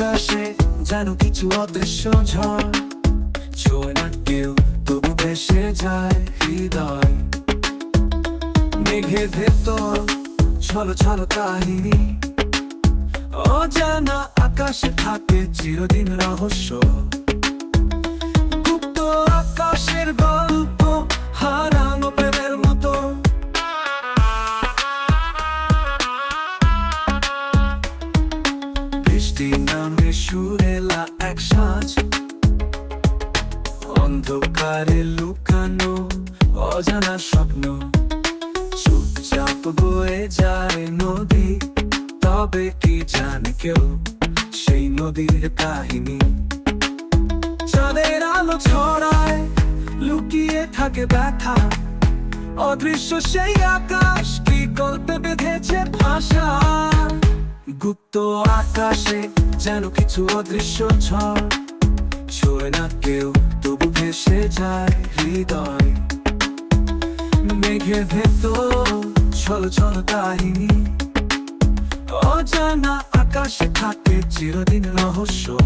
আকাশে যেন কিছু অদৃশ্য ঝড়। ছোঁয় না কেউ, তবু ভেসে যায় হৃদয়। মেঘের ভেতর ছলো ছলো কাহিনী। অজানা আকাশে থাকে চিরদিন রহস্য। গুপ্ত আকাশের গল্প হারানো সুরেলা এক সাজ। অন্ধকারে লুকানো, অজানা স্বপ্ন। চুপচাপ বয়ে যায় নদী, তবে কি জানে কেউ সেই নদীর কাহিনী? চাঁদের আলো ছড়ায়, লুকিয়ে থাকে ব্যথা। অদৃশ্য সেই আকাশ কি গল্পে বেঁধেছে ভাষা? গুপ্ত আকাশে যেন কিছু অদৃশ্য ঝড়। ছোঁয় না কেউ, তবু ভেসে যায় হৃদয়। মেঘের ভেত ছল ছল কাহিনী অজানা আকাশে থাকে চিরদিন রহস্য।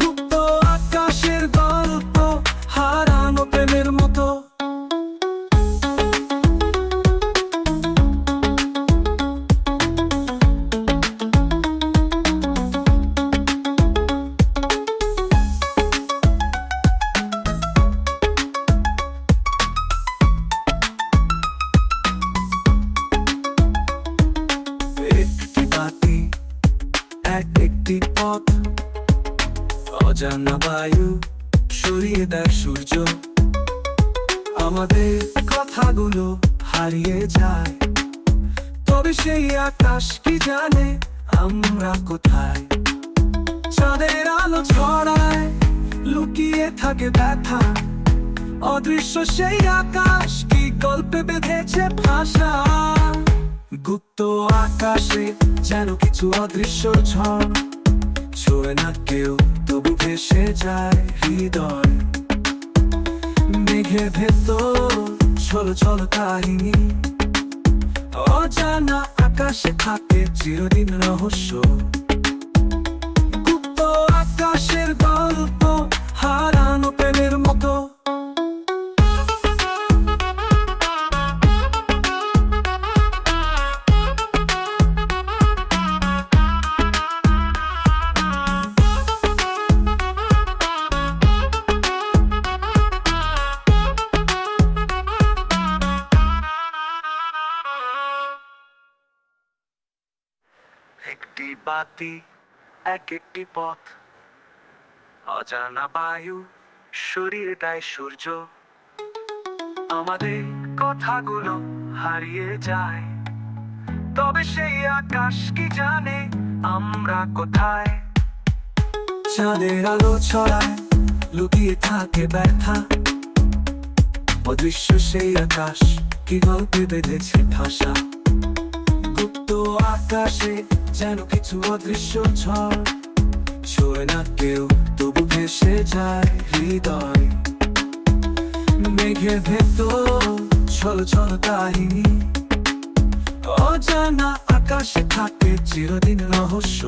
গুপ্ত আকাশের গল্প হারানো প্রেমের মতো অজানা বায়ু সরিয়ে দেয় সূর্য। আমাদের কথাগুলো হারিয়ে যায়। তবে সেই আকাশ কি জানে আমরা কোথায়? চাঁদের আলো ছড়ায়, লুকিয়ে থাকে ব্যথা। অদৃশ্য সেই আকাশ কি গল্পে বেঁধেছে ভাষা? গুপ্ত আকাশে যেন কিছু অদৃশ্য ঝড়, ছোঁয় না কেউ তবু ভেসে যায় হৃদয়। মেঘে ভেতর ছলো ছলো কাহিনী। অজানা আকাশে থাকে চিরদিন রহস্য। একটি বাতি এক একটি পথ। অজানা বায়ু সরিয়ে দেয় সূর্য। আমাদের কথাগুলো হারিয়ে যায়। তবে সেই আকাশ কি জানে আমরা কোথায়? চাঁদের আলো ছড়ায়, লুকিয়ে থাকে ব্যথা। অদৃশ্য সেই আকাশ কি গল্পে বেঁধেছে ভাষা গুপ্ত আকাশে যেন কিছু অদৃশ্য ঝড়। ছোঁয় না কেউ, তবু ভেসে যায় হৃদয়। মেঘের ভেতর ছল ছল কাহিনী। অজানা আকাশে থাকে চিরদিন রহস্য।